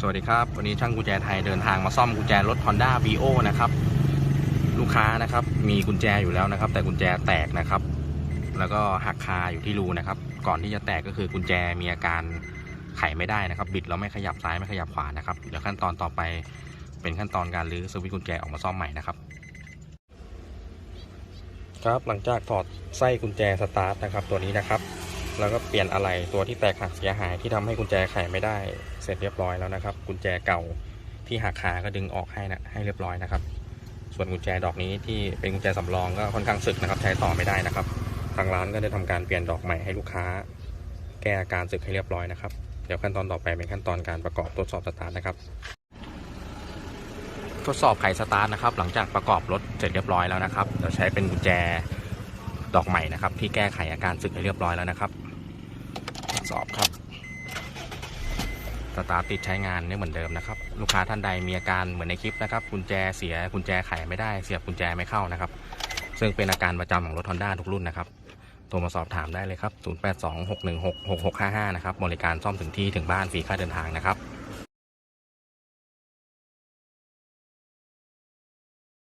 สวัสดีครับ วันนี้ช่างกุญแจไทยเดินทางมาซ่อมกุญแจรถ Honda v o นะครับลูกค้านะครับมีกุญแจอยู่แล้วนะครับ แต่กุญแจแตกนะครับ แล้วก็หักคาอยู่ที่รูนะครับ ก่อนที่จะแตกก็คือกุญแจมีอาการไขไม่ได้นะครับ บิดแล้วไม่ขยับซ้ายไม่ขยับขวานะครับเดี๋ยวขั้นตอนต่อไปเป็นขั้นตอนการรื้อสวิตช์กุญแจออกมาซ่อมใหม่นะครับ ครับหลังจากถอดไส้กุญแจสตาร์ทนะครับตัวนี้นะครับ แล้วก็เปลี่ยนอะไรตัวที่แตกหักเสียหายที่ทำให้กุญแจไขไม่ได้ เสร็จเรียบร้อยแล้วนะครับ กุญแจเก่าที่หักขาก็ดึงออกให้นะให้เรียบร้อยนะครับ ส่วนกุญแจดอกนี้ที่เป็นกุญแจสำรองก็ค่อนข้างสึกนะครับใช้ต่อไม่ได้นะครับ ทางร้านก็ได้ทำการเปลี่ยนดอกใหม่ให้ลูกค้า แก้อาการสึกให้เรียบร้อยนะครับเดี๋ยวขั้นตอนต่อไปเป็นขั้นตอนการประกอบทดสอบสตาร์ทนะครับ ทดสอบไขสตาร์ทนะครับ หลังจากประกอบรถเสร็จเรียบร้อยแล้วนะครับเดี๋ยวใช้เป็นกุญแจดอกใหม่นะครับ ที่แก้ไขอาการสึกให้เรียบร้อยแล้วนะครับ สอบครับสตาร์ทติดใช้งานเนี่ยเหมือนเดิมนะครับ ลูกค้าท่านใดมีอาการเหมือนในคลิปนะครับกุญแจเสียกุญแจไขไม่ได้เสียบกุญแจไม่เข้านะครับ ซึ่งเป็นอาการประจำของรถ Honda ทุกรุ่นนะครับโทรมาสอบถามได้เลยครับ 0826166655 นะครับ บริการซ่อมถึงที่ถึงบ้านฟรีค่าเดินทางนะครับ